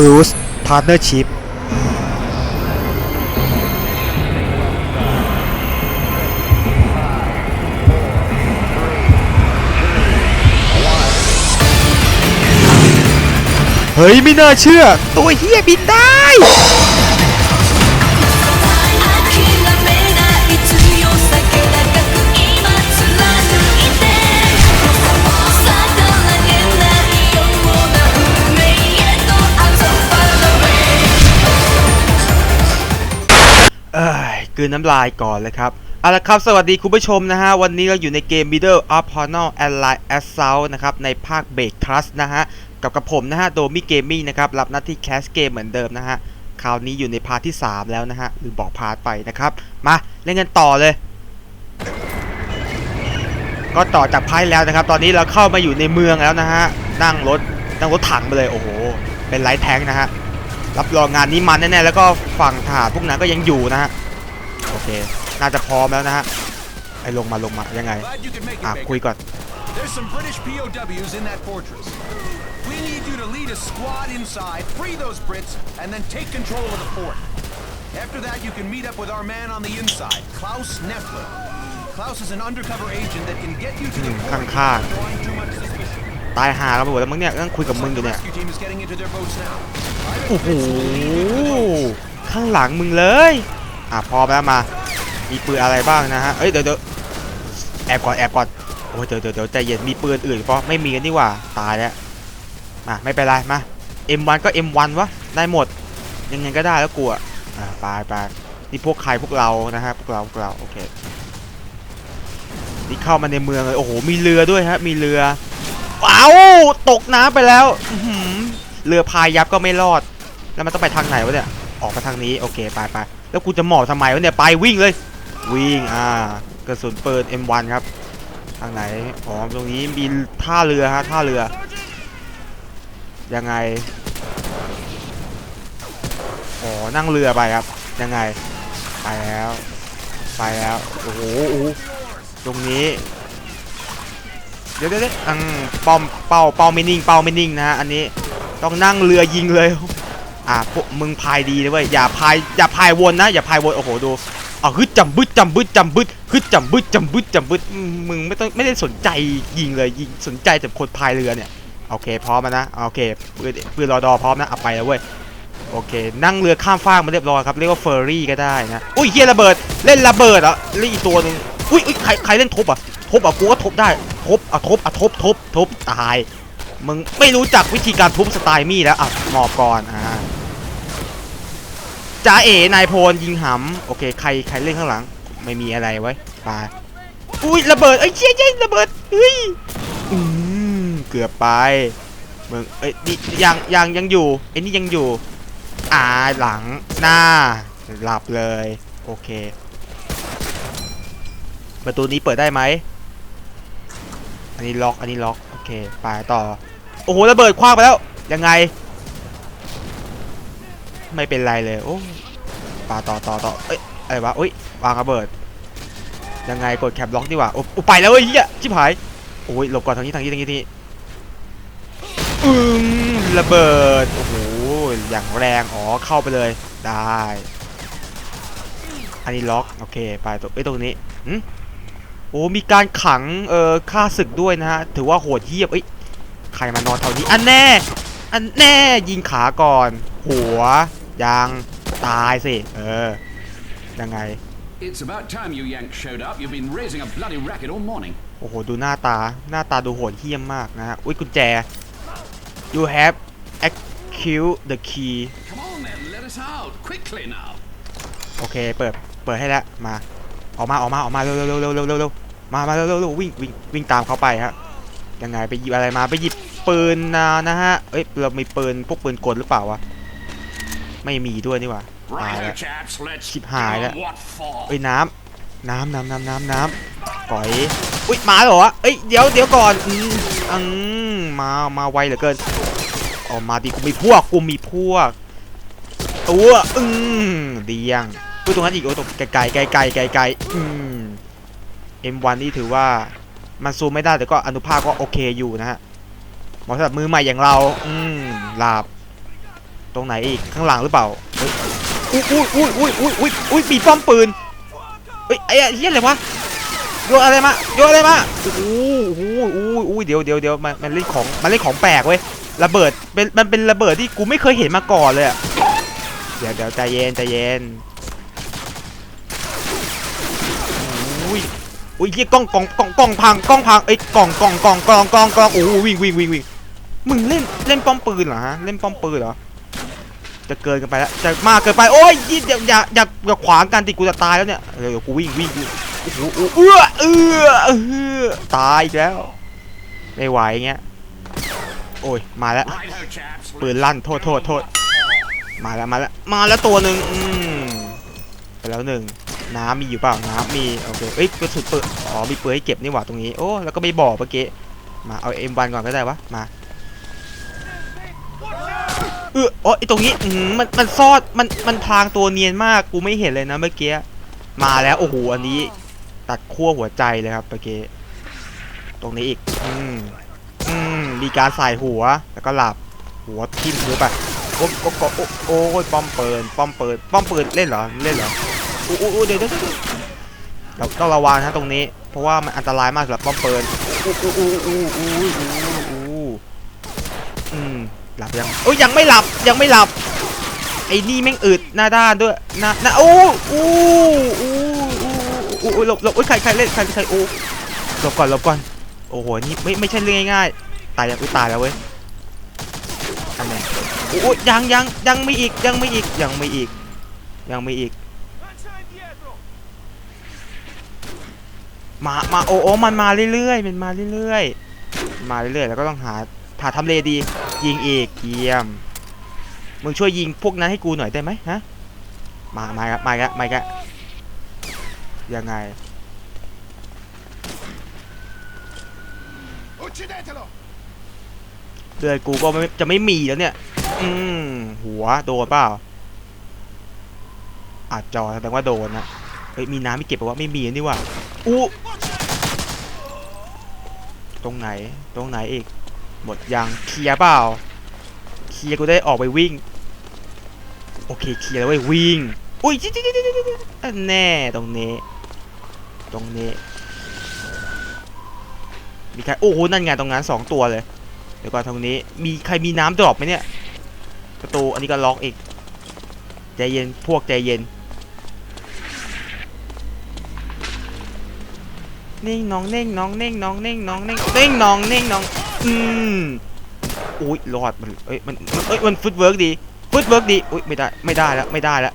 Cruise Partnership เฮ้ย ไม่น่าเชื่อ ตัวเฮียบินได้ กืนน้ำลายก่อนเลยครับเอาละครับสวัสดีคุณผู้ชมนะฮะ วันนี้เราอยู่ในเกม Middle of Honor Allied Assault นะครับ ในภาค Break Trust นะฮะ กับกับผมนะฮะ โดมิเกมมิ่งนะครับ รับหน้าที่แคสเกมเหมือนเดิมนะฮะ คราวนี้อยู่ในพาร์ทที่ 3 แล้วนะฮะลืมบอกพาร์ทไปนะครับ มา เล่นกันต่อเลย ก็ต่อจากพาร์ทแล้วนะครับ ตอนนี้เราเข้ามาอยู่ในเมืองแล้วนะฮะ นั่งรถ นั่งรถถังไปเลย โอ้โห เป็นไลท์แทงนะฮะ รับรองงานนี้มันแน่ๆ แล้วก็ฝั่งทหารพวกนั้นก็ยังอยู่นะฮะ เคน่าจะพร้อมแล้วนะฮะไอ้ลงมาลงมายังไง Glad you could make it, อะ Baker. คุยก่อน There's some British POWs in that fortress. We need you to lead a squad inside, free those Brits, and then take control of the fort. After that, you can meet up with our man on the inside, Klaus Neffler. Klaus is an undercover agent that can get you to the Hmm, fort ข้างๆ without drawing too much suspicion. ตายหากันไปหมดแล้วมั้งเนี่ยนั่งคุยกับมึงอยู่ The เนี่ย rescue team is getting into their boats now. โอ้โหข้างหลังมึงเลย อะพร้อมแล้วมา มีปืนอะไรบ้างนะฮะเอ้ยเดี๋ยวเดี๋ยวแอบก่อนแอบก่อนโอ้ยเดี๋ยวเดี๋ยวเดี๋ยวใจเย็นมีปืนอื่นเพราะไม่มีกันนี่หว่าตายแล้วมาไม่เป็นไรมา M1 ก็ M1 วะได้หมดยังไงก็ได้แล้วกูอะอ่าไปไปนี่พวกใครพวกเรานะฮะพวกเราพวกเราโอเคนี่เข้ามาในเมืองเลยโอ้โหมีเรือด้วยฮะมีเรือว้าตกน้ำไปแล้วเรือพายยับก็ไม่รอด แล้วมันต้องไปทางไหนวะเนี่ยออกไปทางนี้โอเคไปไป แล้วกูจะหมอบทำไมวะเนี่ยไปวิ่งเลย วิ่งอ่ากระสุนเปืน M1 ครับ ทางไหนอ๋อตรงนี้มีท่าเรือฮะท่าเรือ ยังไงอ๋อนั่งเรือไปครับ ยังไง ไปแล้ว ไปแล้ว โอ้โหตรงนี้ เดี๋ยวเดี๋ยวอืมป้อมเป้าเป้าไม่นิ่งเป้าไม่นิ่งนะฮะอันนี้ต้องนั่งเรือยิงเลย อะพวกมึงพายดีนะเว้ยอย่าพายอย่าพายวนนะอย่าพายวนโอ้โหดูเอาฮึดจำบึดจำบึดจำบึดฮึดจำบึดจำบึดจำบึดมึงไม่ต้องไม่ได้สนใจยิงเลยยิงสนใจแต่คนพายเรือเนี่ยโอเคพร้อมแล้วนะโอเคปืนปืนรอดอพร้อมนะเอาไปแล้วเว้ยโอเค นั่งเรือข้ามฟากมาเรียบร้อยครับเรียกว่าเฟอร์รี่ก็ได้นะอุ้ยเฮียระเบิดเล่นระเบิดเหรอะเล่นอีกตัวหนึงอุ้ยอุ้ยใครใครเล่นทบอะทบอะกูก็ทบได้ทบอะทบอะทบทบทบตายมึงไม่รู้จักวิธีการทุบสไตล์มี่แล้วอะหมอบก่อนอ่า จ้าเอ๋นายโพลยิงหำโอเคใครใครเล่นข้างหลัง ไม่มีอะไรไว้ยไปอุ้ยระเบิดเอ้ยเจ๊เจ๊ระเบิดเฮ้ยอืมเกือบไปมึงเอ้ยนี่ยังยังยังอยู่ไอ้นี่ยังอยู่อ่าหลังหน้าหลับเลยโอเค ประตูนี้เปิดได้ไหมอันนี้ล็อกอันนี้ล็อกโอเคไปต่อโอ้โหระเบิดคว้างไปแล้วยังไง ไม่เป็นไรเลย โอ้ปาต่อต่อต่อเอ้ย อะไรวะ อุ้ยวางระเบิด ยังไงกดแคปล็อกดีกว่าโอ้โอ้ไปแล้วเว้ยเฮียชิบหาย โอ้ย หลบก่อนทางนี้ทางนี้ทางนี้ทางนี้อืมระเบิด โอ้โห อย่างแรง อ๋อ เข้าไปเลย ได้ อันนี้ล็อก โอเค ไปตรงเอ้ย ตรงนี้หึโอ้ มีการขัง เอ่อฆ่าศึกด้วยนะฮะ ถือว่าโหดเหี้ยมเอ้ย ใครมานอนแถวนี้ อันแน่ อันแน่ยิงขาก่อน หัวยังตายสิ เออ ยังไง It's about time you Yanks showed up. You've been raising a bloody racket all morning. โอ้โห ดูหน้าตา หน้าตาดูโหดเหี้ยมมากนะฮะ อุ้ยกุญแจ you have acute the key Come on then, let us out quickly now. โอเค เปิด เปิดให้แล้ว มา ออกมา ออกมา ออกมา เร็วเร็วเร็วเร็วเร็วเร็วเร็วมา มา เร็วเร็วเร็ววิ่ง วิ่ง วิ่งตามเขาไปฮะ ยังไง ไปหยิบอะไรมา ไปหยิบ ปืนนะนะฮะ เอ้ย เรามีปืนพวกปืนกลหรือเปล่าวะ ไม่มีด้วยนี่หว่าตาย Righto, แล้ว chaps, let's Chip get high on that. what for. เอ้ยน้ำน้ำน้ำน้ำน้ำน้ำก่อย อุ้ยมาเหรอวะเอ้ย เดี๋ยวเดี๋ยวก่อน อืมอืมมา มาไวเหลือเกินออกมาดิกูมีพวก กูมีพวก ตัว อืมดียังกูตรงนั้นอีกโอ้ตรงไกลไกลไกลไกลไกลไกลอืม M1 นี่ถือว่ามันซูมไม่ได้แต่ก็อนุภาคก็โอเคอยู่นะฮะเห มาะสำหรับมือใหม่อย่างเรา อืมลับตรงไหนอีก ข้างหลังหรือเปล่าเฮ้ยอุ้ยอุ้ยอุ้ยอุ้ยอุ้ยอุ้ยมีป้อมปืนเฮ้ยไอ้เหี้ยอะไรวะโยนอะไรมาโยนอะไรมาโอ้โหโอ้โหโอ้โหเดี๋ยวเดี๋ยวเดี๋ยวมันมันเล่นของมันเล่นของแปลกเว้ยระเบิดเป็นมันเป็นระเบิดที่กูไม่เคยเห็นมาก่อนเลยอะเดี๋ยวเดี๋ยวใจเย็นใจเย็นอุ้ยอุ้ยเหี้ยกล้องกล้องกล้องกล้องพังกล้องพังเอ้ยกล้องกล้องกล้องกล้องกล้องกล้องโอ้โหวิ่งวิ่งวิ่งวิ่ง มึงเล่นเล่นป้อมปืนเหรอฮะเล่นป้อมปืนเหรอจะเกินกันไปแล้วจะมากเกินไปโอ้ยยี่อย่าอย่าอย่าอย่าขวางกันติกูจะตายแล้วเนี่ยเดี๋ยวเดี๋ยวกูวิ่งวิ่งโอ้โหเอื้อเอื้อเอื้อตายอีกแล้วไม่ไหวเงี้ยโอ้ยมาแล้วปืนลั่นโทษโทษโทษมาแล้วมาแล้วมาแล้วตัวหนึ่งอืมไปแล้วหนึ่งน้ำมีอยู่เปล่าน้ำมีโอเคเอ้ยกระสุนปืนอ๋อมีปืนให้เก็บนี่หว่าตรงนี้โอ้แล้วก็ไม่บอกเมื่อกี้มาเอา M1 ก่อนก็ได้วะมา อออ๋อไอตรงนี้อืมมันมันซอดมันมันพรางตัวเนียนมากกูไม่เห็นเลยนะเมื่อกี้มาแล้วโอ้โหอันนี้ ตัดขั้วหัวใจเลยครับเมื่อกี้ตรงนี้อีกอืมอืมมีการใส่หัวแล้วก็หลับหัวทิ่มหรือเปล่าโอ้โอ้โอ้โอ้โอ้ยป้อมเปืนป้อมเปืนป้อมเปืนเล่นเหรอเล่นเหรออู้อู้อู้เดี๋ยวเดี๋ยวเดี๋ยวเราต้องระวังนะตรงนี้ เพราะว่ามันอันตรายมากสำหรับป้อมเปืนอู้อู้อู้อู้อู้อู้อู้ หลับยังโอ้ยยังไม่หลับยังไม่หลับไอ้นี่แม่งอึดหน้าด้านด้วยหน้าหน้าโอ้อู้อู้อู้อู้อู้หลบหลบโอ้ยใครใครเล่นใครใครโอ้หลบก่อนหลบก่อนโอ้โหนี่ไม่ไม่ใช่เรื่องง่ายๆตายยังอุ้ยตายแล้วเว้ยอันไหนโอ้ยยังยังยังไม่อีกยังไม่อีกยังไม่อีกยังไม่อีกมามาโอ้โอ้มันมาเรื่อยๆมันมาเรื่อยๆมาเรื่อยๆแล้วก็ต้องหา หาทำเลดี ยิงอีกเยี่ยม มึงช่วยยิงพวกนั้นให้กูหน่อยได้ไหมฮะ มา มาครับมาครับมาครับยังไงเลือดกูก็จะไม่มีแล้วเนี่ย อืมหัวโดนเปล่าอาจจอแสดงว่าโดนนะเฮ้ยมีน้ำไม่เก็บปะวะไม่มีนี่ว่าอู้ตรงไหน ตรงไหนอีก หมดยังเคลียร์เปล่าเคลียร์กูได้ออกไปวิ่ง โอเคเคลียร์แล้วเว้ยวิ่งอุ้ยจิ๊ดจิ๊ดจิ๊ดจิ๊ดจิ๊ดอันแน่ตรงนี้ ตรงนี้ มีใครโอ้โหนั่นไงตรงนั้นสองตัวเลย เดี๋ยวก่อนตรงนี้ มีใครมีน้ำดรอปไหมเนี่ยประตูอันนี้ก็ล็อกอีกใจเย็นพวกใจเย็นเน่งน้องเน่งน้องเน่งน้องเน่งน้องเน่งเน่งน้องเน่งน้อง อืมอุ้ยรอดมันเอ้ยมันเอ้ยมันฟุตเวิร์กดีฟุตเวิร์กดีอุ้ยไม่ได้ไม่ได้แล้วไม่ได้แล้ว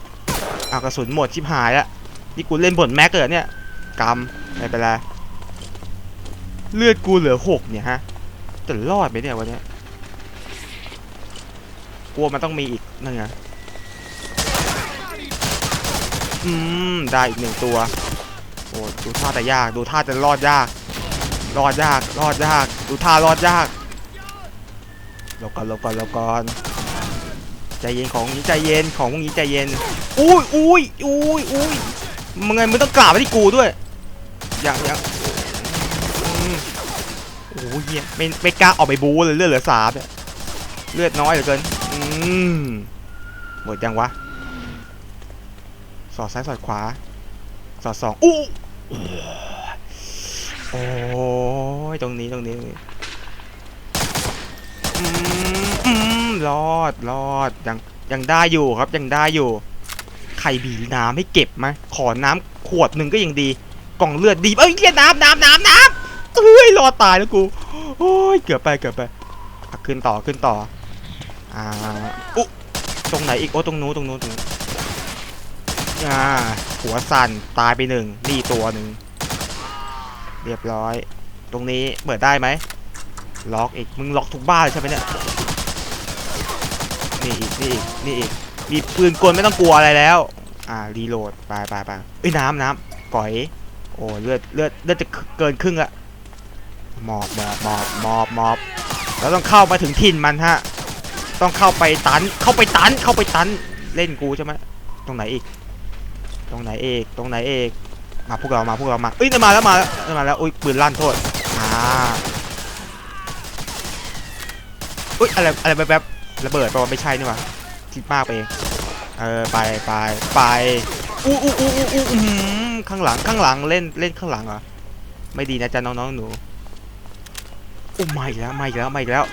อากระสุนหมดชิบหายแล้วนี่กูเล่นบทแม็กเหรอเนี่ยกำไม่เป็นไรเลือดกูเหลือหกเนี่ยฮะจะรอดไหมเนี่ยวันนี้กลัวมันต้องมีอีกนั่นไงอืมได้อีกหนึ่งตัวโอ้ดูท่าแต่ยากดูท่าจะรอดยาก รอดยาก รอดยาก ดูท่ารอดยากหลบก่อนหลบก่อนหลบก่อนใจเย็นของนี้ใจเย็นของพวกนี้ใจเย็น อุ้ยอุ้ยอุ้ยอุ้ยมึงไงมึงต้องกราบไปที่กูด้วย อย่างอย่างโอ้ยเหี้ยไม่ไม่กล้าออกไปบูเลยเลือดเหลือสามเนี่ยเลือดน้อยเหลือเกิน อืมหมดยังวะ สอดซ้ายสอดขวา สอดสองอู้ โอ้ยตรงนี้ตรงนี้รงนี้อืมอืมรอดรอดยังยังได้อยู่ครับยังได้อยู่ ใครบีน้ำให้เก็บไหมขอน้ำขวดหนึ่งก็ยังดี กล่องเลือดดีเอ้ยเรียน้ำน้ำน้ำน้ำเอ้ยรอดตายแล้วกูโอ้ยเกือบไปเกือบไปขึ้นต่อขึ้นต่ออ่าอุ๊ตรงไหนอีกโอ้ตรงนู้นตรงนู้นตรงนู้นอ่าหัวสั่นตายไปหนึ่งนี่ตัวหนึ่ง เรียบร้อย ตรงนี้เปิดได้ไหมล็อกอีก มึงล็อกทุกบ้านเลยใช่ไหมเนี่ย นี่อีก นี่อีก นี่อีก มีปืนกลไม่ต้องกลัวอะไรแล้ว อ่า รีโหลด ไปไปไปเอ้ย น้ำน้ำก่อย โอ้เลือดเลือดเลือดจะเกินครึ่งละหมอบหมอบหมอบหมอบหมอบแล้วต้องเข้ามาถึงถิ่นมันฮะ ต้องเข้าไปตัน เข้าไปตัน เข้าไปตัน เล่นกูใช่ไหมตรงไหนอีก ตรงไหนเอก ตรงไหนเอก มาพวกเรามาพวกเรามาเอ้ยมาแล้วมาแล้วมาแล้วอุ้ยปืนลั่นโทษอ่าอุ้ยอะไรอะไรแบบระเบิดปะไม่ใช่นี่หว่าคิดมากไปเองเออไปไปไปอู้อู้อู้อู้อู้ข้างหลังข้างหลังเล่นเล่นข้างหลังเหรอไม่ดีนะจ๊ะน้องๆหนูโอ้ไม่แล้วไม่แล้วไม่แล้ว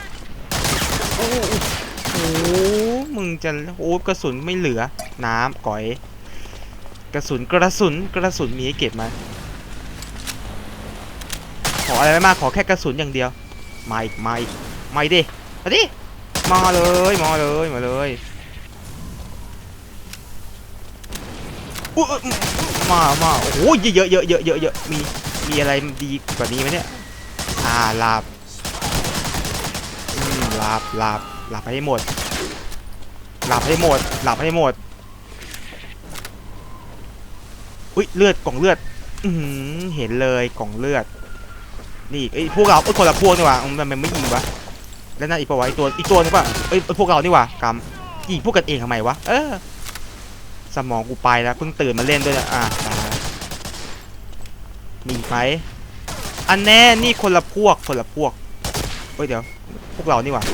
โอ้โอ้โอ้มึงจะโอ้กระสุนไม่เหลือน้ำก่อย กระสุนกระสุนกระสุนมีให้เก็บไหมขออะไรไม่มากขอแค่กระสุนอย่างเดียวมาอีกมาอีกมาอีกดิมาดิมาเลยมาเลยมาเลยมามาโอ้โหเยอะเยอะเยอะเยอะเยอะมีมีอะไรดีกว่านี้ไหมเนี่ยอ่าลับลับลับลับให้หมดลับให้หมดลับให้หมด อุ้ยเลือดกล่องเลือด อืเห็นเลยกล่องเลือด นี่ไอ้พวกเราไอ้คนละพวกนี่ว่ามันมันไม่ยิงวะแล้วนั่นอีกปะวะอีกตัวอีกตัวนึงปะเอ้พวกเรานี่ว่ากำยิงพวกกันเองทำไมวะเออ สมองกูไปแล้วเพิ่งตื่นมาเล่นด้วยนะอะมีไหมอันแน่นี่คนละพวกคนละพวกเฮ้ยเดี๋ยว พวกเรานี่ว่า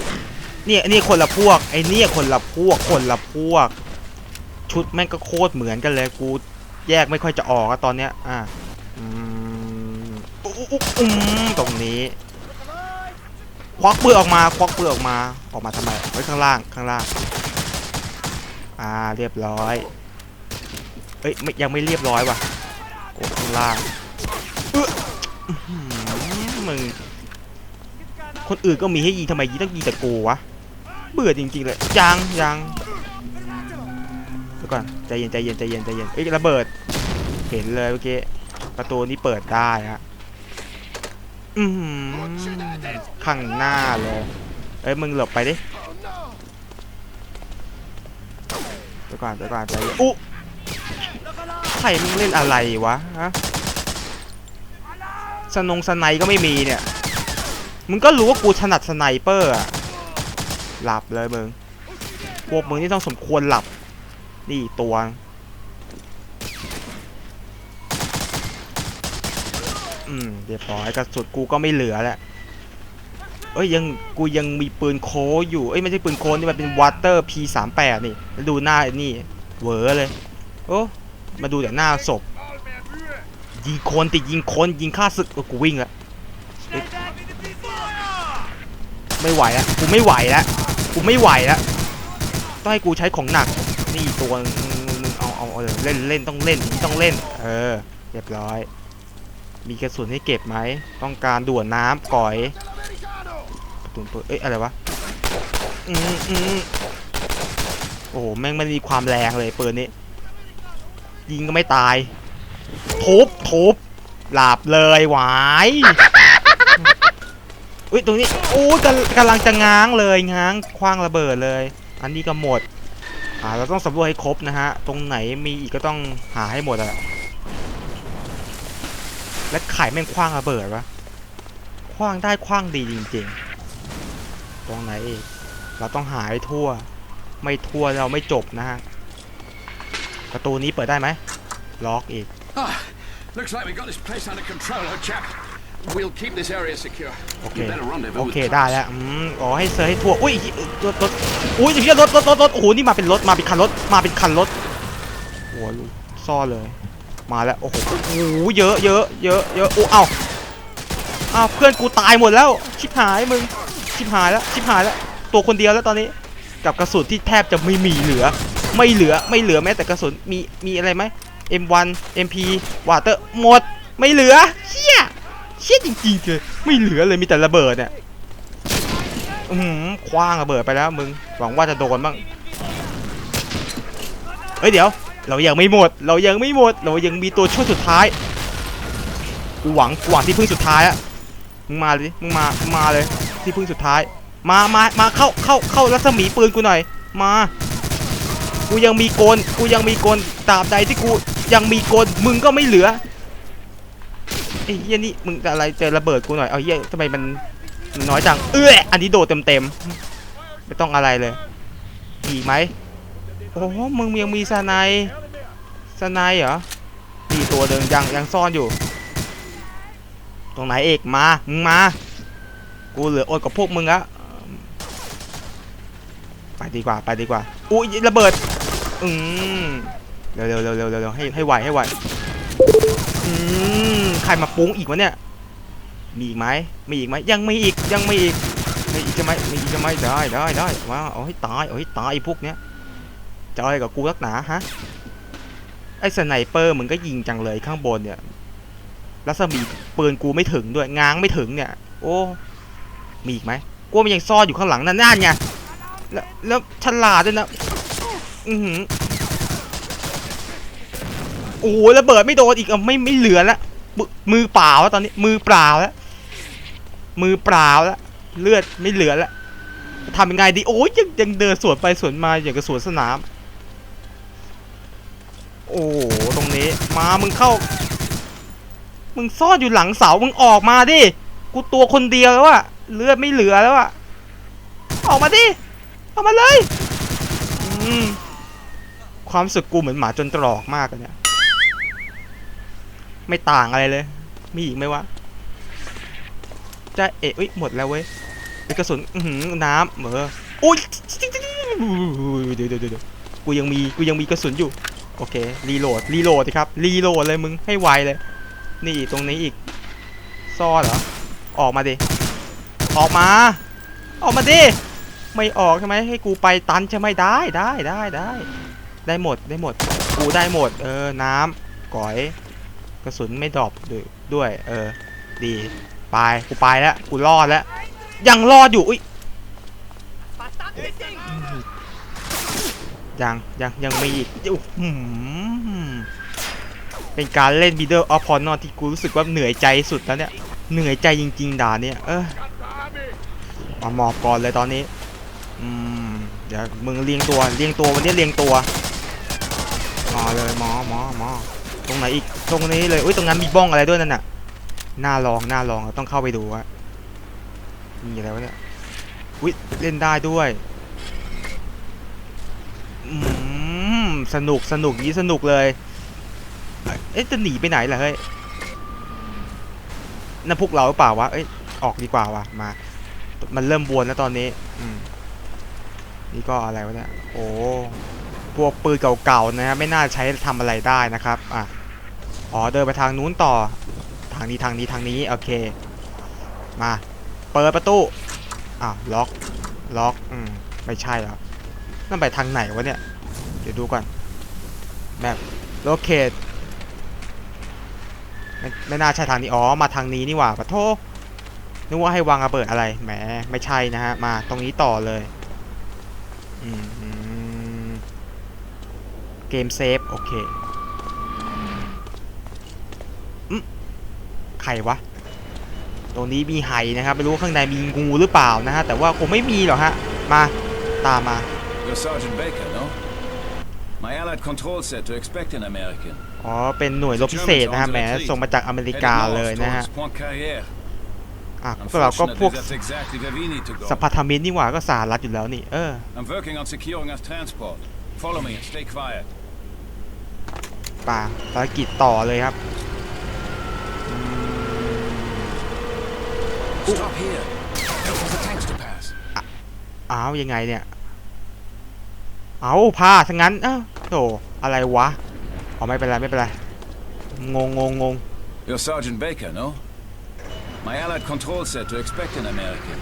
เนี่ยนี่คนละพวกไอ้เนี่ยคนละพวกคนละพวก ชุดแม่งก็โคตรเหมือนกันเลยกู แยกไม่ค่อยจะออกอะตอนเนี้ยอ่าอืมอุ๊อุ๊อุ๊อืมตรงนี้ ควักปืนออกมา ควักปืนออกมา ออกมาทำไมไว้ข้างล่าง ข้างล่าง อ่า เรียบร้อยเอ้ยไม่ยังไม่เรียบร้อยว่ะโอ้ข้างล่างเออมึง คนอื่นก็มีให้ยิงทำไมยิงต้องยิงแต่กูวะ เบื่อจริงๆเลยยังยัง ดี๋ยวก่อนใจเย็นใจเย็นใจเย็นใจเย็นเอ้ยระเบิด เห็นเลยเมื่อกี้ประตูนี้เปิดได้ฮะอือหือข้างหน้าเลยเอ้ยมึงหลบไปดิเดี๋ยวก่อนเดี๋ยวก่อนใจเย็นอุ๊ใครมึงเล่นอะไรวะฮะสนงสไนก็ไม่มีเนี่ย มึงก็รู้ว่ากูถนัดสไนเปอร์อะหลับเลยมึงพวกมึงนี่ต้องสมควรหลับ นี่ตัวอืมเรียบร้อยกระสุนกูก็ไม่เหลือแล้วเอ้ยยังกูยังมีปืนโคอยู่เอ้ยไม่ใช่ปืนโคนี่มันเป็นวอเตอร์ P38 นี่ดูหน้าไอ้นี่เวอเลยโอ้มาดูแต่หน้าศพยิงคนติดยิงคนยิงฆ่าศึกกูวิ่งล้วเอ้ยไม่ไหวแล้วกูไม่ไหวแล้วกูไม่ไหวแล้วต้องให้กูใช้ของหนัก นี่ตัวนึงมึงเอาเอาเอาเล่นเล่นต้องเล่นต้องเล่น เออเรียบร้อย มีกระสุนให้เก็บไหมต้องการด่วนน้ำก่อยประตูเปิดเอ้ยอะไรวะอืมอืมโอ้โหแม่งไม่มีความแรงเลยปืนนี้ ยิงก็ไม่ตายทุบทุบหลับเลยหวายอุ้ยตรงนี้โอ้ยกำกำลังจะง้างเลยง้างคว้างระเบิดเลย อันนี้ก็หมด อ่าเราต้องสำรวจให้ครบนะฮะ ตรงไหนมีอีกก็ต้องหาให้หมดอะและไข่แม่งคว้างระเบิดวะคว้างได้คว้างดีจริงๆ ตรงไหนอีกเราต้องหาให้ทั่ว ไม่ทั่วเราไม่จบนะฮะ ประตูนี้เปิดได้ไหมล็อกอีก Ah, looks like we got this place under control, old chap. We'll keep this area secure. โอเค You better rendezvous โอ with เค the ได้ trucks. แล้วอืมอ๋อให้เซอร์ให้ทั่วอุ้ยรถรถอุ้ยเฮียรถรถรถรถโอ้โหนี่มาเป็นรถมาเป็นคันรถมาเป็นคันรถโอ้โหซ่อนเลย มาแล้วโอ้โหโอ้โหเยอะเยอะเยอะเยอะโอ้เอ้าเอ้าเพื่อนกูตายหมดแล้วชิบหายมึงชิบหายแล้วชิบหายแล้วตัวคนเดียวแล้วตอนนี้กับกระสุนที่แทบจะไม่มีเหลือ ไม่เหลือไม่เหลือแม้แต่กระสุนมีมีอะไรไหม M1 MP วาเตอร์หมดไม่เหลือเชี่ย เชี่ยจริงๆเลยไม่เหลือเลยมีแต่ระเบิดเนี่ยอืมคว้างระเบิดไปแล้วมึงหวังว่าจะโดนบ้างเฮ้ยเดี๋ยว เรายังไม่หมด เรายังไม่หมด เรายังมีตัวช่วยสุดท้ายกูหวังกูหวังที่พึ่งสุดท้ายอะมึงมาเลยมึงมามึงมาเลยที่พึ่งสุดท้าย มามามาเข้าเข้าเข้ารัศมีปืนกูหน่อย มากูยังมีโกน กูยังมีโกนตราบใดที่กูยังมีโกน มึงก็ไม่เหลือ ไอ้เหี้ยนี่มึงอะไรเจอระเบิดกูหน่อยเอาเหี้ยทำไมมันน้อยจัง เอ้ออันนี้โดดเต็มเต็มๆไม่ต้องอะไรเลย อีกไหมโอ้โหมึงยังมีสไนด์สไนด์เหรอดีตัวเดิมยังยังซ่อนอยู่ ตรงไหนเอกมา มึงมา กูเหลืออดกับพวกมึงละไปดีกว่าไปดีกว่า อุ้ยระเบิด อืมเร็วเร็วเร็วเร็วเร็วให้ให้ไวให้ไวอืม ใครมาปุ้งอีกวะเนี่ย มีอีกไหมมีอีกไหมยังไมีอีก ยังไมีอีกมีอีกใช่ไหมมีอีกใช่ไหมได้ได้ได้ว้าวเอาให้ตายเอาให้ตายไอ้พวกเนี้ยจะอะไรกับกูรักหนาฮะ ไอ้สไนเปอร์มึงก็ยิงจังเลยข้างบนเนี่ย รัศมีปืนกูไม่ถึงด้วย ง้างไม่ถึงเนี่ย โอ้ มีอีกไหมกูว่ามันยังซ่อนอยู่ข้างหลังนั่นนั่นไง แล้วแล้วฉลาดด้วยนะ อือหือโอ้โหระเบิดไม่โดนอีกอะไม่ไม่เหลือละ มือเปล่าแล้วตอนนี้ มือเปล่าแล้ว มือเปล่าแล้ว เลือดไม่เหลือแล้วทำยังไงดี โอ้ยยังยังเดินสวนไปสวนมาอย่างกับสวนสนาม โอ้ตรงนี้ มามึงเข้า มึงซ่อนอยู่หลังเสา มึงออกมาดิ กูตัวคนเดียวแล้วอะเลือดไม่เหลือแล้วอะออกมาดิ ออกมาเลย ความสึกกูเหมือนหมาจนตรอกมากอะเนี่ย ไม่ต่างอะไรเลย มีอีกไหมวะจะเอะเอ้ยหมดแล้วเว้ยกระสุนอืน้ำเหมืออุ้ยเดี๋ยวเดี๋ยวเดี๋ยวกูยังมีกูยังมีกระสุนอยู่ โอเครีโหลดรีโหลดสิครับรีโหลดเลยมึงให้ไวเลย นี่ตรงนี้อีกซ่อนเหรอออกมาดิออกมา ออกมาดิไม่ออกใช่ไหมให้กูไปตันใช่ไหมได้ได้ได้ได้ได้หมดได้หมดกูได้หมดเออน้ำก๋อย กระสุนไม่ดรอปด้วยวย เออ ดี ไปกูไปแล้ว กูรอดแล้ว ยังรอดอยู่ อุ้ยยังยังยังมีอีกอื้อหือเป็นการเล่น Middle of Honor ที่กูรู้สึกว่าเหนื่อยใจสุดแล้วเนี่ย เหนื่อยใจจริง ๆ ด่าเนี่ย เออมาหมอบก่อนเลยตอนนี้ อืม เดี๋ยวมึงเรียงตัว เรียงตัววันนี้เรียงตัวมาเลยมอหมอหมอ ตรงไหนอีกตรงนี้เลยอุ้ยตรงนั้นมีบ้องอะไรด้วยนั่นน่ะน่าลองน่าลองเราต้องเข้าไปดูว่ามีอะไรวะเนี่ยอุ้ยเล่นได้ด้วยอืมสนุกสนุกนี้สนุกเลยเอ๊ะจะหนีไปไหนล่ะเฮ้ยนั่นพวกเราหรือเปล่าวะเอ้ยออกดีกว่าวะมา มันเริ่มบวนแล้วตอนนี้อืมนี่ก็อะไรวะเนี่ยโอ้ พวกปืนเก่าๆนะฮะไม่น่าใช้ทำอะไรได้นะครับอะอ๋อเดินไปทางนู้นต่อทางนี้ทางนี้ทางนี้โอเคมาเปิดประตูอ้าวล็อกล็อกอืมไม่ใช่เหรอนั่นไปทางไหนวะเนี่ยเดี๋ยวดูก่อนแบบโลเคตไม่ไม่น่าใช่ทางนี้อ๋อมาทางนี้นี่หว่าปะโทนึกว่าให้วางระเบิดอะไรแหมไม่ใช่นะฮะมาตรงนี้ต่อเลยอืม เกมเซฟ โอเคอืมใครวะ ตรงนี้มีไห่นะครับ ไม่รู้ว่าข้างในมีงูหรือเปล่านะฮะ แต่ว่าคงไม่มีหรอกฮะ มาตามมา You're Sergeant Baker, no? My Allied control said to expect an American. อ๋อ เป็นหน่วยรบพิเศษนะฮะแหมส่งมาจากอเมริ Headed กา north เลยนะฮะ towards Point Carrière. อะพวกเราก็พวก Unfortunately, that's exactly where we need to ส go. พันธมิตรนี่หว่าก็สหรัฐอยู่แล้วนี่ เออ I'm working on securing our transport. Follow me and stay quiet. ป่าภารกิจต่อเลยครับอืม Stop here. Wait for the tanks to pass. อ้าวยังไงเนี่ย เอาพลาดทั้งนั้นเอ้าโธ่อะไรวะอ๋อไม่เป็นไรไม่เป็นไร งงงงงง You're Sergeant Baker, no? My Allied control said to expect an American.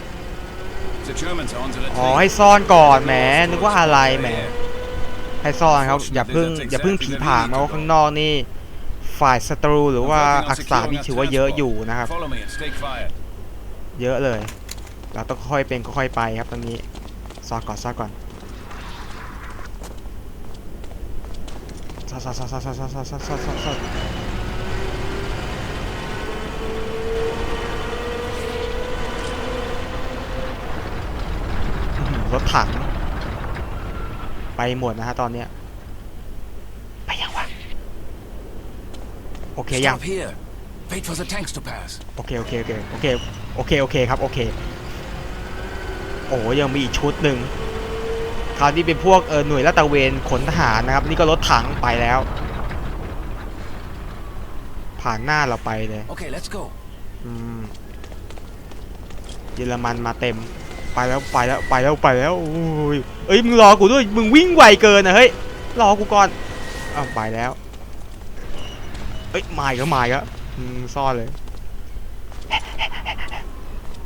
The Germans are on the อ๋อ retreat. ให้ซ่อนก่อนแหม North นึก towards ว่าอะไร Point แหม Carrière. ให้ซ่อนครับ อย่าเพิ่งอย่าเพิ่งผีผ่านะว่าข้างนอกนี่ ฝ่ายศัตรูหรือว่าอักษา securing นี่ถือว่าเยอะอยู่นะครับ เยอะเลย เราต้องค่อยเป็นค่อยไปครับตรงนี้ซ่อก่อนซ่อก่อนซ่อซ่อซ่อซ่อซ่อซ่อซ่อซ่อซ่อซ่อซ่อรถถัง ไปหมดนะฮะตอนเนี้ยไปยังวะโอเคยัง Stop here. Wait for the tanks to pass. โอเคโอเคโอเคโอเคโอเคโอเคครับโอเค โอ้ยังมีอีกชุดหนึ่งคราวนี้เป็นพวกเออหน่วยลาดตระเวนขนทหารนะครับ นี่ก็รถถังไปแล้ว ผ่านหน้าเราไปเลย Okay, let's go. อืมเยอรมันมาเต็ม ไปแล้วไปแล้วไปแล้วไปแล้วโอ้ยเอ้ยมึงรอกูด้วยมึงวิ่งไวเกินนะเฮ้ยรอกูก่อนอ้าวไปแล้วเอ้ยมาอีก็มาอีก็มึงซ่อนเลย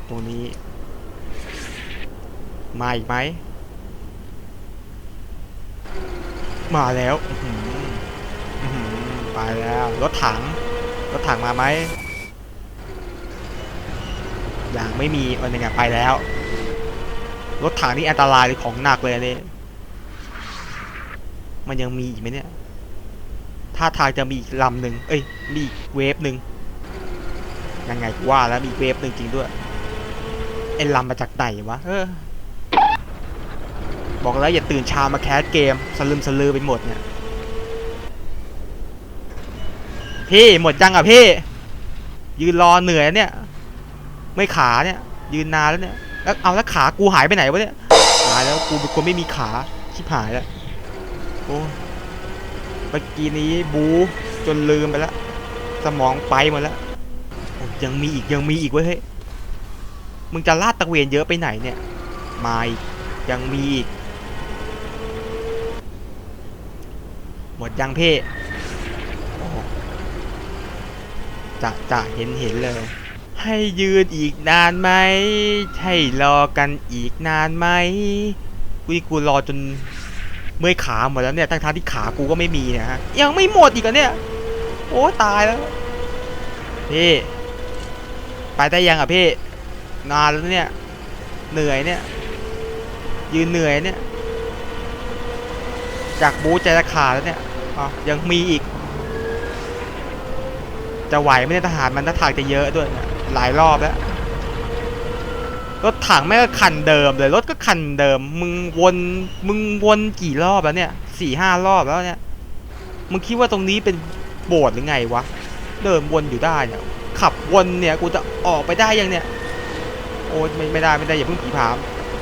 ตรงนี้มาอีกไหมมาแล้วไปแล้วรถถังรถถังมาไหมย่างไม่มีวันหนึ่งอะไปแล้ว รถถังนี่อันตรายเลยของหนักเลยอันนี่มันยังมีอีกไหมเนี่ยท่าทางจะมีอีกลำหนึ่งเอ้ย มีอีกเวฟหนึ่งยังไงว่าแล้วมีเวฟหนึ่งจริงด้วย ไอ้ลำมาจากไหนวะ เออ บอกแล้วอย่าตื่นเช้ามาแคสเกม สลืมสลือไปหมดเนี่ย พี่หมดยังอะพี่ ยืนรอเหนื่อยเนี่ย ไม่ขาเนี่ย ยืนนานแล้วเนี่ย แล้วเอาแล้วขากูหายไปไหนวะเนี่ยตายแล้วกูเป็นคนไม่มีขาชิบหายแล้วโอ้เมื่อกี้นี้บูจนลืมไปแล้วสมองไปหมดแล้วยังมีอีกยังมีอีกเว้ยเฮ้ยมึงจะลาดตะเวนเยอะไปไหนเนี่ยมาอีกยังมีอีกหมดยังเพ่โอ้จะจะเห็นเห็นเลย ให้ยืนอีกนานไหมให้รอกันอีกนานไหมกูนี่กูรอจนเมื่อยขาหมดแล้วเนี่ยทั้งทที่ขากูก็ไม่มีนะฮะยังไม่หมดอีกเหรอเนี่ย โอ้ตายแล้วพี่ไปได้ยังอะพี่นานแล้วเนี่ย เหนื่อยเนี่ย ยืนเหนื่อยเนี่ย จากบูใจจะขาดแล้วเนี่ยอ๋อยังมีอีก จะไหวไหมเนี่ได้ทหารมันถ้าทางจะเยอะด้วยเนี่ย หลายรอบแล้ว รถถังไม่ก็คันเดิมเลยรถก็คันเดิม มึงวนมึงวนกี่รอบแล้วเนี่ยสี่ห้ารอบแล้วเนี่ยมึงคิดว่าตรงนี้เป็นโบสถ์หรือไงวะ เดินวนอยู่ได้เนี่ยขับวนเนี่ยกูจะออกไปได้ยังเนี่ย โอ้ยไม่ไม่ได้ไม่ได้อย่าเพิ่งผีผาม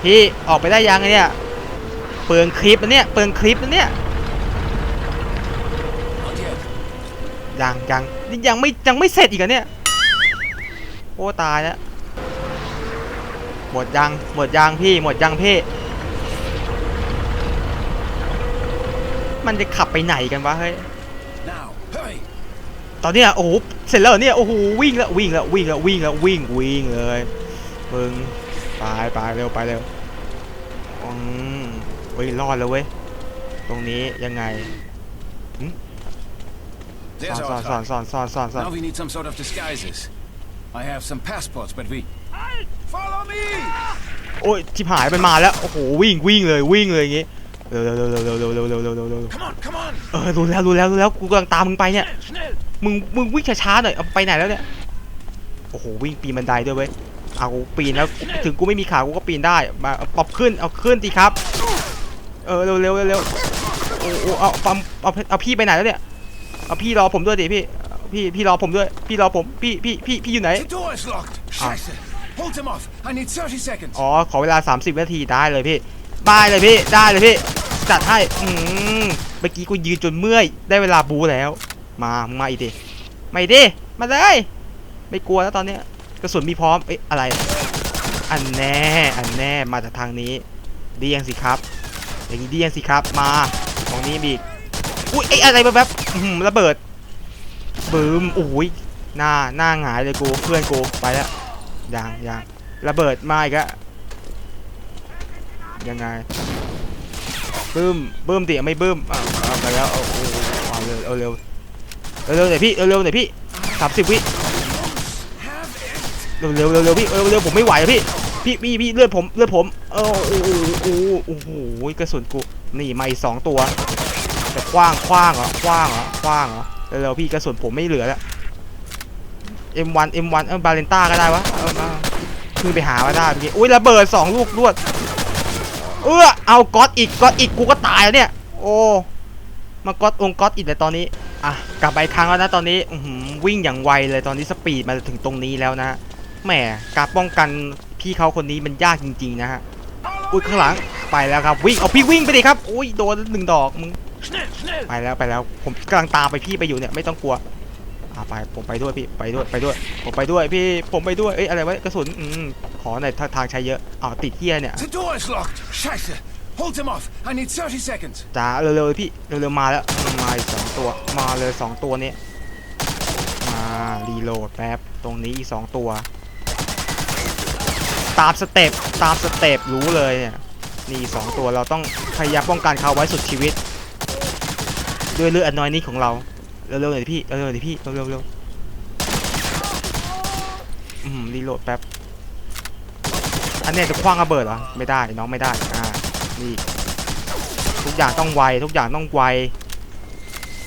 พี่ออกไปได้ยังไงเนี่ยเปลืองคลิปนะเนี่ยเปลืองคลิปนะเนี่ยยังยังยังไม่ยังไม่เสร็จอีกเหรอเนี่ย โอ้ตายแล้ว หมดยัง หมดยังพี่ หมดยังพี่ มันจะขับไปไหนกันวะเฮ้ย Now, hurry. ตอนเนี้ยโอ้โห เสร็จแล้วเหรอเนี่ย โอ้โห วิ่งแล้ว วิ่งแล้ว วิ่งแล้ว วิ่งแล้ว วิ่ง วิ่งเลย มึง ไปไปเร็ว ไปเร็วอืมเฮ้ย รอดแล้วเว้ย ตรงนี้ยังไง There's ซ่อน our ซ่อน truck. ซ่อนซ่อนซ่อนซ่อน Now we need some sort of disguises. I have some passports, but we... Follow me! โอ้ยชิบหายมันมาแล้ว โอ้โห วิ่งวิ่งเลยวิ่งเลยอย่างงี้เร็วเร็วเร็วเร็วเร็วเร็วเร็วเร็วเร็วเร็วเร็ว Come on, come on! เออรู้แล้วรู้แล้วรู้แล้ว กูกำลังตามมึงไปเนี่ย Schnell! มึงมึงวิ่งช้าๆหน่อยเอาไปไหนแล้วเนี่ย โอ้โห วิ่งปีนบันไดด้วยเว้ยเอากูปีนแล้ว ถึงกูไม่มีขากูก็ปีนได้ มาเอาปรับขึ้น เอาขึ้นสิครับ เออเร็วเร็วเร็วเร็วโอ้โหเอาปั๊มเอาเอาพี่ไปไหนแล้วเนี่ย เอาพี่รอผมด้วยดิพี่ พี่พี่รอผมด้วย พี่รอผมพี่พี่พี่พี่อยู่ไหน The door is locked! Scheiße! Hold them off! I need 30 seconds! อ๋อขอเวลา 30นาทีได้เลยพี่ได้เลยพี่ได้เลยพี่จัดให้อืมเมื่อกี้กูยืนจนเมื่อยได้เวลาบูแล้ว มามึงมาอีกดิมาอีกดิมาเลยไม่กลัวแล้วตอนเนี้ยกระสุนมีพร้อมเอ๊ะอะไร อันแน่อันแน่มาจากทางนี้ดียังสิครับอย่างนี้ดียังสิครับมาตรงนี้มีอีกอุ้ยไอ้ยอะไรแบบแบบอื้อหือระเบิด บึ้มโอ้ยหน้าหน้าหงายเลยกูเพื่อนกูไปแล้วยังยังระเบิดมาอีกอะยังไงบึ้มบึ้มดิไม่บึ้มอะเอาไปแล้วเอาเอาเอาเร็วเอาเร็วเร็วเร็วหน่อยพี่เร็วเร็วหน่อยพี่สามสิบวิเร็วเร็วเร็วเร็วพี่เร็วเร็วผมไม่ไหวแล้วพี่พี่พี่พี่เลือดผมเลือดผมเออโอ้โหโอ้โหโอ้โหกระสุนกูนี่มาอีกสองตัวแต่คว้างคว้างเหรอคว้างเหรอคว้างเหรอ เร็วพี่กระสุนผมไม่เหลือแล้ว M1 M1 เออบาเลนต้าก็ได้วะเออมาขึ้นไปหามาได้เมื่อกี้อุ้ยระเบิดสองลูกรวด เออเอาก๊อตอีกก๊อตอีกกูก็ตายแล้วเนี่ย โอ้มาก๊อตองค์ก๊อตอีกเลยตอนนี้อะกลับไปอีกครั้งแล้วนะตอนนี้อืวิ่งอย่างไวเลยตอนนี้สปีดมาถึงตรงนี้แล้วนะแหมการป้องกันพี่เขาคนนี้มันยากจริงๆนะฮะอุ้ยข้างหลังไปแล้วครับวิ่งเอาพี่วิ่งไปดิครับอุ้ยโดนหนึ่งดอกมึง ไปแล้วไปแล้วผมกำลังตามไปพี่ไปอยู่เนี่ยไม่ต้องกลัวอ่าไปผมไปด้วยพี่ไปด้วยไปด้วย ผมไปด้วยพี่ผมไปด้วยเอ้ยอะไรวะกระสุนอืมขอหน่อยทางทางใช้เยอะอ้าวติดเฮียเนี่ย The door is locked. Scheiße. Hold him off. I need 30 seconds. จ้าเร็วๆพี่เร็วๆมาแล้วมันมาอีกสองตัวมาเลยสองตัวนี้มารีโหลดแป๊บตรงนี้อีกสองตัว ตามสเต็ปตามสเต็ปรู้เลยเนี่ยนี่สองตัวเราต้องพยายามป้องกันเขาไว้สุดชีวิต ด้วยเลือดอันน้อยนี้ของเรา เร็วๆหน่อยดิพี่ เร็วๆหน่อยดิพี่ เร็วๆเร็วอืมรีโหลดแป๊บ อันเนี้ยจะคว้างระเบิดเหรอ ไม่ได้น้องไม่ได้ อ่า นี่ ทุกอย่างต้องไว ทุกอย่างต้องไว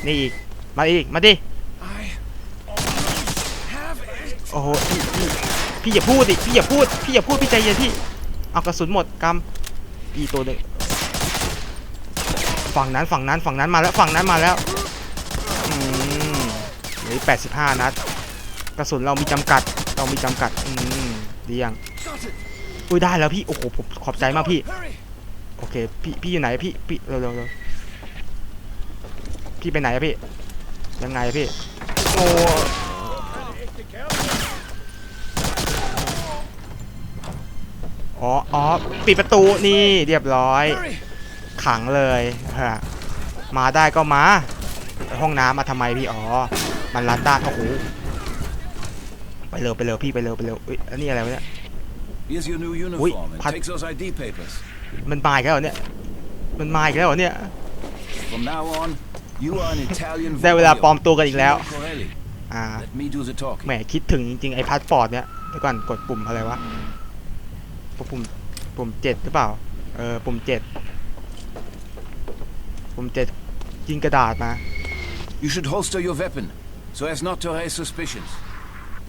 นี่อีก มาอีก มาดิ โอ้โหพี่พี่พี่อย่าพูดดิ พี่อย่าพูด พี่อย่าพูด พี่ใจเย็นพี่ เอากระสุนหมดกำอีตัวหนึ่ง ฝั่งนั้นฝั่งนั้นฝั่งนั้นมาแล้วฝั่งนั้นมาแล้วอืมเหลือแปดสิบห้านัดกระสุนเรามีจำกัด เรามีจำกัดอืมดียังอุ้ยได้แล้วพี่โอ้โหผมขอบใจมากพี่โอเคพี่พี่อยู่ไหนพี่พี่เร็วเร็วเร็วพี่ไปไหนอะพี่ยังไงอะพี่โอ้อ๋ออ๋อปิดประตูนี่เรียบร้อย ขังเลยฮะมาได้ก็มา ห้องน้ำมาทำไมพี่อ๋อ มันรัดด้านโอ้โหไปเร็วไปเร็วพี่ไปเร็วไปเร็วเอ้ยอันนี้อะไรวะเนี่ย Here's your new Ui, uniform and pat- take those ID papers. มันมาอีกแล้วเหรอเนี่ยมันมาอีกแล้วเหรอเนี่ย From now on, you are an Italian ได้เวลาปลอม Voglio. ตัวกันอีกแล้ว Gino Corelli. อ่า Let me do the แหม talking. คิดถึงจริงๆไอ้พาสปอร์ตเนี่ยเดี๋ยวก่อนกดปุ่มอะไรวะปุ่มปุ่มเจ็ดหรือเปล่าเออปุ่มเจ็ด ปุ่มเจ็ดยิงกระดาษมา You should holster your weapon so as not to raise suspicions.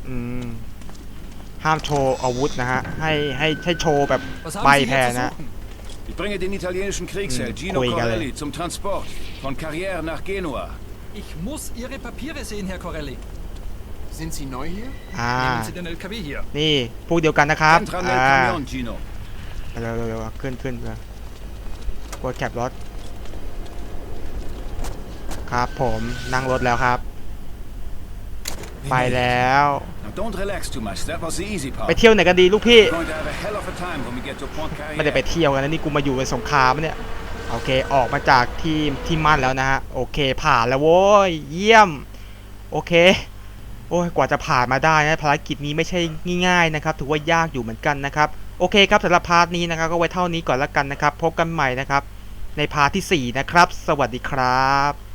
อืมห้ามโชว์อาวุธนะฮะ ให้ให้ให้โชว์แบบ Was ใบ haben Sie แพร hier zu นะ suchen? Ich bringe den italienischen Kriegsheld Hm, Gino ruhig, alle. Corelli zum Transport von Carriere nach Genua. Ich muss Ihre Papiere sehen, Herr Corelli. Sind Sie neu hier? อ่า Nehmen Sie den LKW hier. นี่พวกเดียวกันนะครับ Entra อ่า nel camion, Gino. เร็วเร็วเร็วขึ้นขึ้นเลยกดแคปรถ ครับผมนั่งรถแล้วครับ ไปแล้ว Now don't relax too much. That was the easy part. ไปเที่ยวไหนกันดีลูกพี่ We're going to have a hell of a time when we get to Pont ไม่ได้ไป Carriere. เที่ยวกันนะนี่กูมาอยู่ในสงครามเนี่ยโอเคออกมาจากที่ที่มั่นแล้วนะฮะโอเคผ่านแล้วโว้ยเยี่ยม โอเค โอ้ยกว่าจะผ่านมาได้นะภารกิจนี้ไม่ใช่ง่ายๆนะครับถือว่ายากอยู่เหมือนกันนะครับโอเคครับสำหรับพาร์ทนี้นะครับก็ไว้เท่านี้ก่อนละกันนะครับ พบกันใหม่นะครับ ในพาร์ทที่ 4 นะครับ สวัสดีครับ